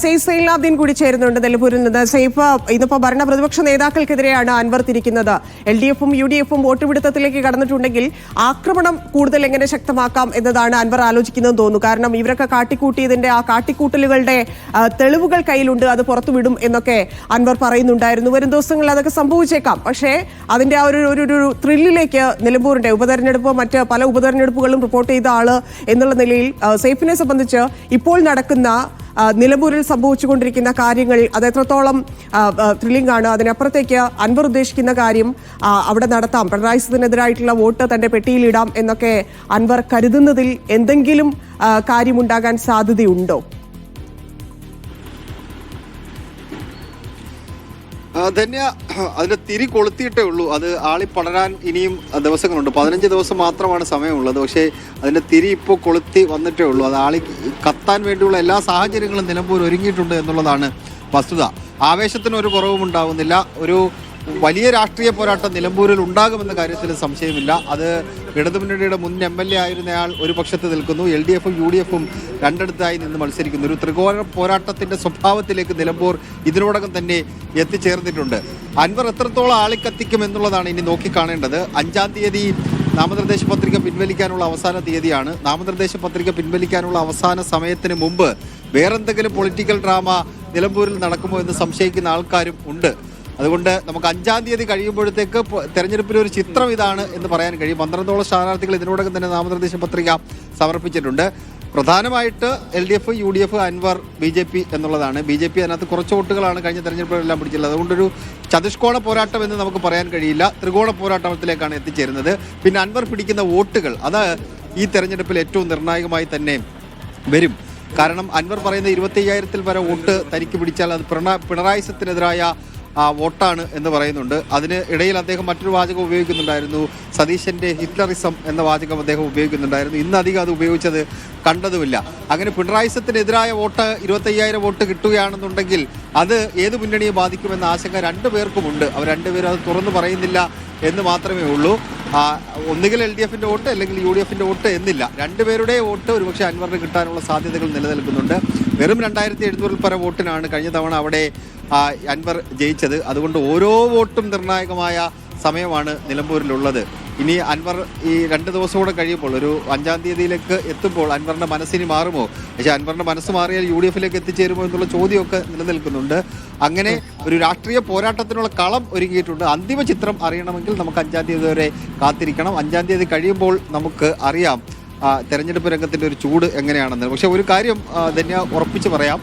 സെയ്ഫ് സൈലാബ്ദീൻ കൂടി ചേരുന്നുണ്ട് നിലമ്പൂരിൽ നിന്ന്. സെയ്ഫ് ഇന്നിപ്പോ ഭരണ പ്രതിപക്ഷ നേതാക്കൾക്കെതിരെയാണ് അൻവർ തിരിക്കുന്നത്. എൽ ഡി എഫും യു ഡി എഫും വോട്ടുപിടുത്തത്തിലേക്ക് കടന്നിട്ടുണ്ടെങ്കിൽ ആക്രമണം കൂടുതൽ എങ്ങനെ ശക്തമാക്കാം എന്നതാണ് അൻവർ ആലോചിക്കുന്നതെന്ന് തോന്നുന്നു. കാരണം ഇവരൊക്കെ കാട്ടിക്കൂട്ടിയതിന്റെ ആ കാട്ടിക്കൂട്ടലുകളുടെ തെളിവുകൾ കയ്യിലുണ്ട് അത് പുറത്തുവിടും എന്നൊക്കെ അൻവർ പറയുന്നുണ്ടായിരുന്നു. വരും ദിവസങ്ങളിൽ അതൊക്കെ സംഭവിച്ചേക്കാം. പക്ഷേ അതിന്റെ ആ ഒരു ഒരു ത്രില്ലിലേക്ക് നിലമ്പൂരിന്റെ ഉപതെരഞ്ഞെടുപ്പ് മറ്റ് പല ഉപതെരഞ്ഞെടുപ്പുകളും റിപ്പോർട്ട് ചെയ്ത ആൾ എന്നുള്ള നിലയിൽ സെയ്ഫിനെ സംബന്ധിച്ച് ഇപ്പോൾ നടക്കുന്ന നിലമ്പൂരിൽ സംഭവിച്ചുകൊണ്ടിരിക്കുന്ന കാര്യങ്ങൾ അത് എത്രത്തോളം ത്രില്ലിംഗ് ആണ്. അതിനപ്പുറത്തേക്ക് അൻവർ ഉദ്ദേശിക്കുന്ന കാര്യം അവിടെ നടത്താം. പിണറായി വിജയനെതിരായിട്ടുള്ള വോട്ട് തന്റെ പെട്ടിയിലിടാം എന്നൊക്കെ അൻവർ കരുതുന്നതിൽ എന്തെങ്കിലും കാര്യമുണ്ടാകാൻ സാധ്യതയുണ്ടോ? ധന്യ അതിന് തിരി കൊളുത്തിയിട്ടേ ഉള്ളൂ. അത് ആളി പടരാൻ ഇനിയും ദിവസങ്ങളുണ്ട്. പതിനഞ്ച് ദിവസം മാത്രമാണ് സമയമുള്ളത്. പക്ഷേ അതിന്റെ തിരി ഇപ്പോൾ കൊളുത്തി വന്നിട്ടേ ഉള്ളൂ. അത് ആളി കത്താൻ വേണ്ടിയുള്ള എല്ലാ സാഹചര്യങ്ങളും നിലമ്പൂർ ഒരുങ്ങിയിട്ടുണ്ട് എന്നുള്ളതാണ് വസ്തുത. ആവേശത്തിന് ഒരു കുറവും ഉണ്ടാവുന്നില്ല ഒരു വലിയ രാഷ്ട്രീയ പോരാട്ടം നിലമ്പൂരിൽ ഉണ്ടാകുമെന്ന കാര്യത്തിൽ സംശയമില്ല. അത് ഇടതുമുന്നണിയുടെ മുൻ എം എൽ എ ആയിരുന്നയാൾ ഒരു പക്ഷത്ത് നിൽക്കുന്നു. എൽ ഡി എഫും യു ഡി എഫും രണ്ടിടത്തായി നിന്ന് മത്സരിക്കുന്നു. ഒരു ത്രികോണ പോരാട്ടത്തിന്റെ സ്വഭാവത്തിലേക്ക് നിലമ്പൂർ ഇതിനോടകം തന്നെ എത്തിച്ചേർന്നിട്ടുണ്ട്. അൻവർ എത്രത്തോളം ആളിക്കത്തിക്കും എന്നുള്ളതാണ് ഇനി നോക്കിക്കാണേണ്ടത്. അഞ്ചാം തീയതി നാമനിർദ്ദേശ പത്രിക പിൻവലിക്കാനുള്ള അവസാന തീയതിയാണ്. നാമനിർദ്ദേശ പത്രിക പിൻവലിക്കാനുള്ള അവസാന സമയത്തിന് മുമ്പ് വേറെന്തെങ്കിലും പൊളിറ്റിക്കൽ ഡ്രാമ നിലമ്പൂരിൽ നടക്കുമോ എന്ന് സംശയിക്കുന്ന ആൾക്കാരും ഉണ്ട്. അതുകൊണ്ട് നമുക്ക് അഞ്ചാം തീയതി കഴിയുമ്പോഴത്തേക്ക് തെരഞ്ഞെടുപ്പിൽ ഒരു ചിത്രം ഇതാണ് എന്ന് പറയാൻ കഴിയും. പന്ത്രണ്ടോളം സ്ഥാനാർത്ഥികൾ ഇതിനോടകം തന്നെ നാമനിർദ്ദേശ പത്രിക സമർപ്പിച്ചിട്ടുണ്ട്. പ്രധാനമായിട്ട് L D F U D F Anwar B J P എന്നുള്ളതാണ്. ബി ജെ പി അതിനകത്ത് കുറച്ച് വോട്ടുകളാണ് കഴിഞ്ഞ തെരഞ്ഞെടുപ്പിലെല്ലാം പിടിച്ചിട്ടുള്ളത്. അതുകൊണ്ടൊരു ചതുഷ്കോണ പോരാട്ടം എന്ന് നമുക്ക് പറയാൻ കഴിയില്ല. ത്രികോണ പോരാട്ടത്തിലേക്കാണ് എത്തിച്ചേരുന്നത്. പിന്നെ അൻവർ പിടിക്കുന്ന വോട്ടുകൾ അത് ഈ തെരഞ്ഞെടുപ്പിൽ ഏറ്റവും നിർണായകമായി തന്നെ വരും. കാരണം അൻവർ പറയുന്ന ഇരുപത്തി അയ്യായിരത്തിൽ വരെ വോട്ട് തനിക്ക് പിടിച്ചാൽ അത് പിണറായി പിണറായിസത്തിനെതിരായ ആ, വോട്ടാണ് എന്ന് പറയുന്നുണ്ട്. അതിന് ഇടയിൽ അദ്ദേഹം മറ്റൊരു വാചകം ഉപയോഗിക്കുന്നുണ്ടായിരുന്നു. സതീശന്റെ ഹിറ്റ്ലറിസം എന്ന വാചകം അദ്ദേഹം ഉപയോഗിക്കുന്നുണ്ടായിരുന്നു. ഇന്ന് അധികം അത് ഉപയോഗിച്ചത് കണ്ടതുമില്ല. അങ്ങനെ പിണറായിസത്തിനെതിരായ വോട്ട് ഇരുപത്തയ്യായിരം വോട്ട് കിട്ടുകയാണെന്നുണ്ടെങ്കിൽ അത് ഏത് മുന്നണിയെ ബാധിക്കുമെന്ന ആശങ്ക രണ്ടു പേർക്കുമുണ്ട് അവർ രണ്ടുപേരും അത് തുറന്നു പറയുന്നില്ല എന്ന് മാത്രമേ ഉള്ളൂ. ഒന്നുകിൽ എൽ ഡി എഫിന്റെ വോട്ട് അല്ലെങ്കിൽ യു ഡി എഫിന്റെ വോട്ട് എന്നില്ല. രണ്ടുപേരുടെ വോട്ട് ഒരുപക്ഷെ അൻവറിന് കിട്ടാനുള്ള സാധ്യതകൾ നിലനിൽക്കുന്നുണ്ട്. വെറും രണ്ടായിരത്തി എഴുന്നൂറിൽ പര വോട്ടിനാണ് കഴിഞ്ഞ തവണ അവിടെ അൻവർ ജയിച്ചത്. അതുകൊണ്ട് ഓരോ വോട്ടും നിർണായകമായ സമയമാണ് നിലമ്പൂരിലുള്ളത്. ഇനി അൻവർ ഈ രണ്ട് ദിവസം കൂടെ കഴിയുമ്പോൾ ഒരു അഞ്ചാം തീയതിയിലേക്ക് എത്തുമ്പോൾ അൻവറിന്റെ മനസ്സിനി മാറുമോ? പക്ഷേ അൻവറിന്റെ മനസ്സ് മാറിയാൽ യു ഡി എഫിലേക്ക് എത്തിച്ചേരുമോ എന്നുള്ള ചോദ്യമൊക്കെ നിലനിൽക്കുന്നുണ്ട്. അങ്ങനെ ഒരു രാഷ്ട്രീയ പോരാട്ടത്തിനുള്ള കളം ഒരുങ്ങിയിട്ടുണ്ട്. അന്തിമ ചിത്രം അറിയണമെങ്കിൽ നമുക്ക് അഞ്ചാം തീയതി വരെ കാത്തിരിക്കണം. അഞ്ചാം തീയതി കഴിയുമ്പോൾ നമുക്ക് അറിയാം തെരഞ്ഞെടുപ്പ് രംഗത്തിന്റെ ഒരു ചൂട് എങ്ങനെയാണെന്ന്. പക്ഷെ ഒരു കാര്യം ധന്യ ഉറപ്പിച്ച് പറയാം.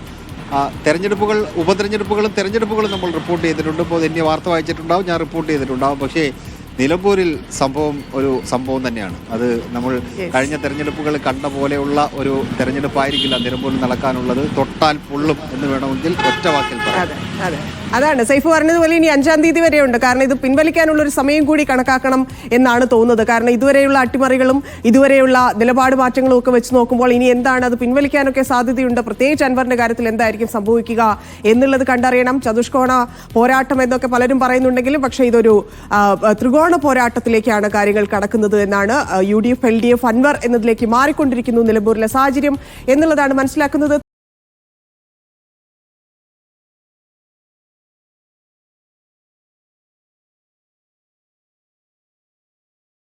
തെരഞ്ഞെടുപ്പുകൾ ഉപതെരഞ്ഞെടുപ്പുകളും തെരഞ്ഞെടുപ്പുകളും നമ്മൾ റിപ്പോർട്ട് ചെയ്തിട്ടുണ്ട്. ഇപ്പോൾ ധന്യ വാർത്ത വായിച്ചിട്ടുണ്ടാവും ഞാൻ റിപ്പോർട്ട് ചെയ്തിട്ടുണ്ടാവും. പക്ഷേ നിലമ്പൂരിൽ സംഭവം ഒരു സംഭവം തന്നെയാണ്. അത് നമ്മൾ കഴിഞ്ഞ തെരഞ്ഞെടുപ്പുകൾ കണ്ട പോലെയുള്ള ഒരു തെരഞ്ഞെടുപ്പായിരിക്കില്ല നിലമ്പൂരിൽ നടക്കാനുള്ളത്. തൊട്ടാൽ പൊള്ളും എന്ന് വേണമെങ്കിൽ ഒറ്റ വാക്കിൽ അതെ അതെ. അതാണ്. സൈഫ് പറഞ്ഞതുപോലെ ഇനി അഞ്ചാം തീയതി വരെയുണ്ട്. കാരണം ഇത് പിൻവലിക്കാനുള്ള ഒരു സമയം കൂടി കണക്കാക്കണം എന്നാണ് തോന്നുന്നത്. കാരണം ഇതുവരെയുള്ള അട്ടിമറികളും ഇതുവരെയുള്ള നിലപാട് മാറ്റങ്ങളും ഒക്കെ വെച്ച് നോക്കുമ്പോൾ ഇനി എന്താണ് അത് പിൻവലിക്കാനൊക്കെ സാധ്യതയുണ്ട്? പ്രത്യേകിച്ച് അൻവറിന്റെ കാര്യത്തിൽ എന്തായിരിക്കും സംഭവിക്കുക എന്നുള്ളത് കണ്ടറിയണം. ചതുഷ്കോണ പോരാട്ടം എന്നൊക്കെ പലരും പറയുന്നുണ്ടെങ്കിലും പക്ഷേ ഇതൊരു ആ, ത്രികോണ പോരാട്ടത്തിലേക്കാണ് കാര്യങ്ങൾ കടക്കുന്നത് എന്നാണ് U D F L D F Anwar എന്നതിലേക്ക് മാറിക്കൊണ്ടിരിക്കുന്നു നിലമ്പൂരിലെ സാഹചര്യം എന്നുള്ളതാണ് മനസ്സിലാക്കുന്നത്.